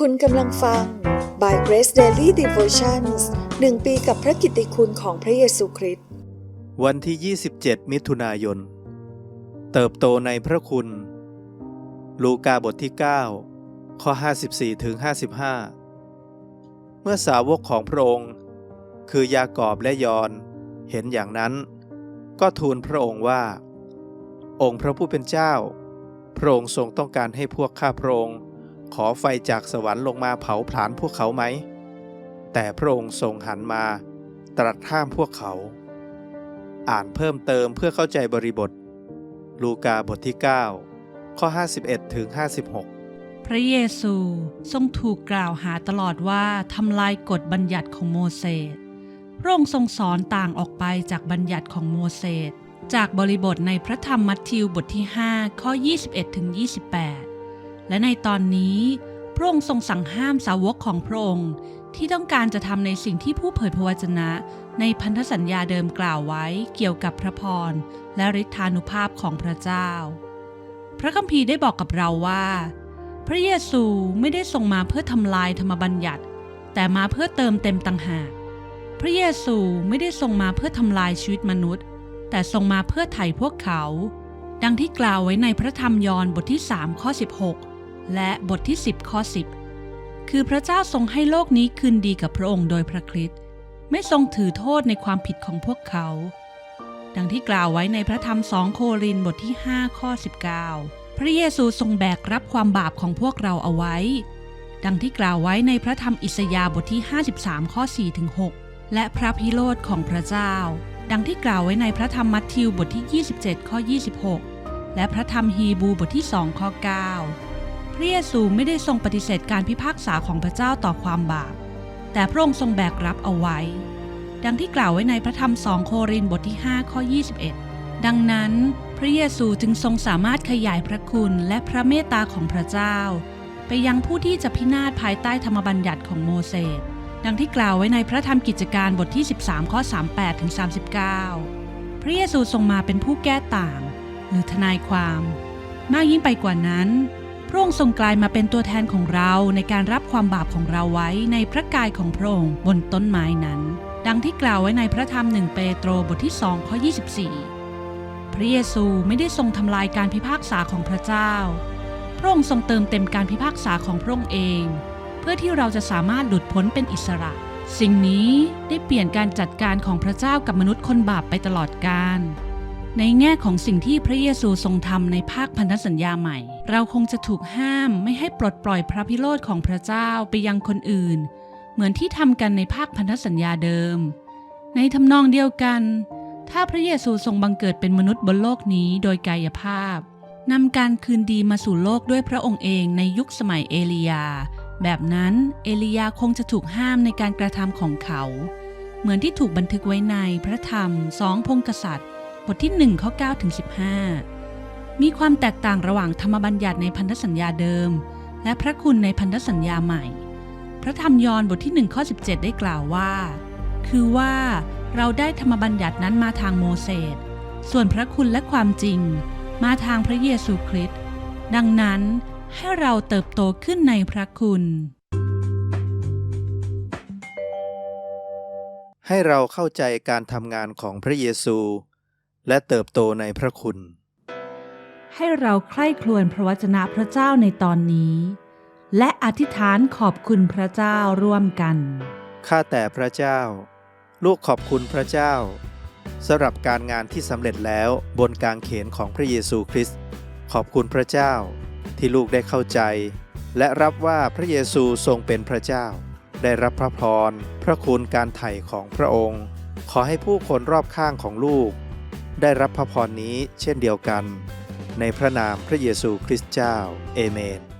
คุณกำลังฟัง By Grace Daily Devotions หนึ่งปีกับพระกิตติคุณของพระเยซูคริสต์ วันที่ 27 มิถุนายน เติบโตในพระคุณ ลูกาบทที่ 9 ข้อ 54ถึง55 เมื่อสาวกของพระองค์ คือยากอบและยอน เห็นอย่างนั้น ก็ทูลพระองค์ว่า องค์พระผู้เป็นเจ้า พระองค์ทรงต้องการให้พวกข้าพระองค์ ขอไฟจากสวรรค์ลงมาเผาผลาญพวกเขาไหม แต่พระองค์ทรงหันมา ตรัสห้ามพวกเขา อ่านเพิ่มเติมเพื่อเข้าใจบริบท ลูกาบทที่ 9 ข้อ 51ถึง56 พระเยซูทรงถูกกล่าวหาตลอดว่าทำลายกฎบัญญัติของโมเสสพระองค์ทรงสอนต่างออกไปจากบัญญัติของโมเสสจากบริบทในพระธรรมมัทธิวบทที่ 5 ข้อ 21ถึง28 และในตอนนี้พระองค์ทรงสั่งห้ามสาวกของพระองค์ที่ต้องการจะทำในสิ่งที่ผู้เผยพระวจนะ ในพันธสัญญาเดิมกล่าวไว้เกี่ยวกับพระพรและฤทธานุภาพของพระเจ้า พระคัมภีร์ได้บอกกับเราว่า พระเยซูไม่ได้ทรงมาเพื่อทำลายธรรมบัญญัติ แต่มาเพื่อเติมเต็มต่างหาก พระเยซูไม่ได้ทรงมาเพื่อทำลายชีวิตมนุษย์ แต่ทรงมาเพื่อไถ่พวกเขา ดังที่กล่าวไว้ในพระธรรมยอห์นบทที่3ข้อ16 และบทที่ 10ข้อ10 คือพระเจ้าทรงให้โลกนี้คืนดีกับพระองค์โดยพระคริสต์ไม่ทรงถือโทษในความผิดของพวกเขา ดังที่กล่าวไว้ในพระธรรมสองโครินบทที่ 5 ข้อ 19 พระเยซูทรงแบกรับความบาปของพวกเราเอาไว้ ดังที่กล่าวไว้ในพระธรรมอิสยาห์บทที่ 53 ข้อ4ถึง6และพระพิโรธของพระเจ้า ดังที่กล่าวไว้ในพระธรรมมัทธิวบทที่ 27 ข้อ 26 และพระธรรมฮีบูบทที่ 2 ข้อ 9 พระเยซูไม่ได้ทรงปฏิเสธการพิพากษาของพระเจ้าต่อความบาป แต่พระองค์ทรงแบกรับเอาไว้ ดังที่กล่าวไว้ในพระธรรมสองโครินธ์บทที่ 5 ข้อ 21 ดังนั้นพระเยซูจึงทรงสามารถขยายพระคุณและพระเมตตาของพระเจ้า ไปยังผู้ที่จะพินาศภายใต้ธรรมบัญญัติของโมเสส ดังที่กล่าวไว้ในพระธรรมกิจการบทที่ 13 ข้อ 38ถึง39 พระเยซูทรงมาเป็นผู้แก้ต่าง หรือทนายความ มากยิ่งไปกว่านั้น ระองค์ทรงกลายมาเป็นตัวแทนของเราในการรับความบาปของเราไว้ในพระกายของพระองค์บนต้นไม้นั้น ดังที่กล่าวไว้ในพระธรรมหนึ่งเปโตรบทที่2ข้อ24 พระเยซูไม่ได้ทรงทำลายการพิพากษาของพระเจ้า พระองค์ทรงเติมเต็มการพิพากษาของพระองค์เอง เพื่อที่เราจะสามารถหลุดพ้นเป็นอิสระ สิ่งนี้ได้เปลี่ยนการจัดการของพระเจ้ากับมนุษย์คนบาปไปตลอดกาล ในแง่ของสิ่งที่พระเยซูทรงทำในภาคพันธสัญญาใหม่ เราคงจะถูกห้ามไม่ให้ปลดปล่อยพระพิโรธของพระเจ้าไปยังคนอื่น เหมือนที่ทำกันในภาคพันธสัญญาเดิม ในทำนองเดียวกัน ถ้าพระเยซูทรงบังเกิดเป็นมนุษย์บนโลกนี้โดยกายภาพนำการคืนดีมาสู่โลกด้วยพระองค์เองในยุคสมัยเอลียา แบบนั้นเอลียาคงจะถูกห้ามในการกระทำของเขา เหมือนที่ถูกบันทึกไว้ในพระธรรมสองพงกษัตริย์ บทที่1ข้อ9ถึง15 มีความแตกต่างระหว่างธรรมบัญญัติในพันธสัญญาเดิม และพระคุณในพันธสัญญาใหม่ พระธรรมยอห์นบทที่1ข้อ17 ได้กล่าวว่า คือว่าเราได้ธรรมบัญญัตินั้นมาทางโมเสส ส่วนพระคุณและความจริง มาทางพระเยซูคริสต์ ดังนั้นให้เราเติบโตขึ้นในพระคุณ ให้เราเข้าใจการทำงานของพระเยซู และเติบโตในพระคุณ ให้เราใคร่ครวญพระวจนะพระเจ้าในตอนนี้ และอธิษฐานขอบคุณพระเจ้าร่วมกัน ข้าแต่พระเจ้า ลูกขอบคุณพระเจ้าสำหรับการงานที่สำเร็จแล้วบนกางเขนของพระเยซูคริสต์ขอบคุณพระเจ้าที่ลูกได้เข้าใจ และรับว่าพระเยซูทรงเป็นพระเจ้า ได้รับพระพรพระคุณการไถ่ของพระองค์ ขอให้ผู้คนรอบข้างของลูก ได้รับพระพรนี้เช่นเดียวกัน ในพระนามพระเยซูคริสต์เจ้า เอเมน